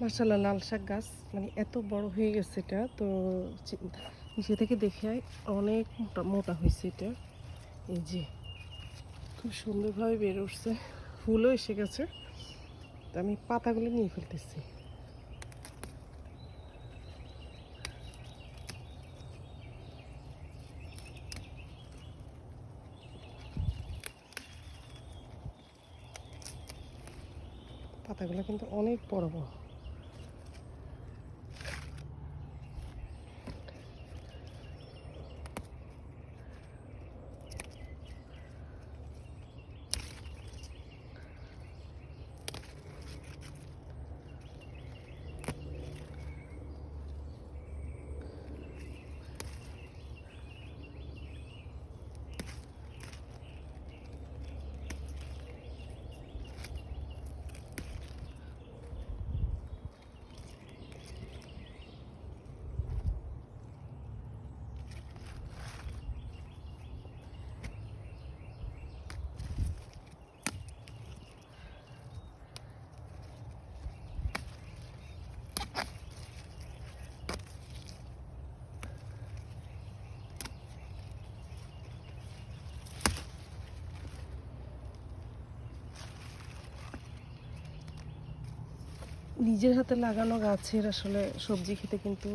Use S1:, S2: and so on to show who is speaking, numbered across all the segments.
S1: মার্শাল্লাহ লাল শাক গাছ। মানে এত বড় হয়ে গেছে এটা, তো নিচে থেকে দেখে অনেক মোটা মোটা হয়েছে এটা। এই যে, খুব সুন্দরভাবে বেড়ে উঠছে। ফুলও এসে গেছে। তো আমি পাতাগুলো নিয়ে ফেলতেছি। পাতাগুলো কিন্তু অনেক বড় বড়। নিজের হাতে লাগানো গাছের আসলে সবজি খেতে কিন্তু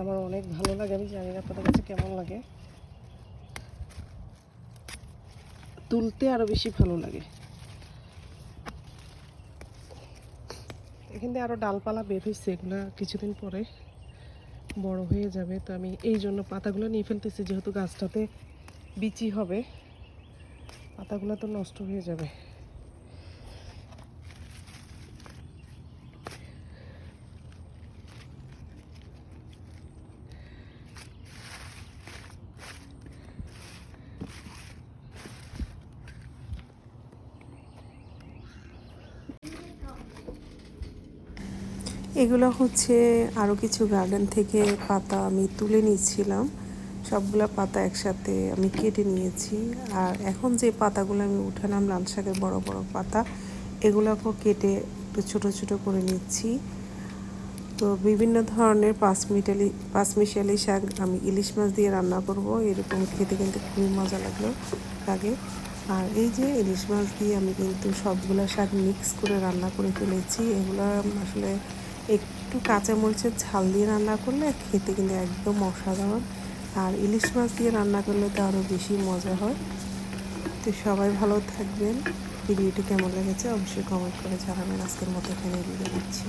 S1: আমার অনেক ভালো লাগে। আমি জানি না আপনাদের কাছে কেমন লাগে। তুলতে আরও বেশি ভালো লাগে। এখান থেকে আরও ডালপালা বের হয়েছে এগুলা কিছুদিন পরে বড় হয়ে যাবে। তো আমি এই জন্য পাতাগুলো নিয়ে ফেলতেছি, যেহেতু গাছটাতে বিচি হবে, পাতাগুলো তো নষ্ট হয়ে যাবে।
S2: এগুলো হচ্ছে আরও কিছু গার্ডেন থেকে পাতা আমি তুলে নিয়েছিলাম। সবগুলো পাতা একসাথে আমি কেটে নিয়েছি। আর এখন যে পাতাগুলো আমি উঠালাম লাল শাকের বড় বড় পাতা, এগুলোকেও কেটে একটু ছোটো ছোটো করে নিচ্ছি। তো বিভিন্ন ধরনের পাঁচমিটালি, পাঁচমিশালি শাক আমি ইলিশ মাছ দিয়ে রান্না করব। এরকম খেতে কিন্তু খুবই মজা লাগল, লাগে। আর এই যে ইলিশ মাছ দিয়ে আমি কিন্তু সবগুলো শাক মিক্স করে রান্না করে ফেলেছি, এগুলো আসলে একটু কাঁচামরিচের ঝাল দিয়ে রান্না করলে খেতে কিন্তু একদম অসাধারণ। আর ইলিশ মাছ দিয়ে রান্না করলে তো আরও বেশি মজা হয়। তো সবাই ভালো থাকবেন। ভিডিওটি কেমন লেগেছে অবশ্যই কমেন্ট করে জানাবেন। আজকের মতো এখানে ভিডিও দিচ্ছি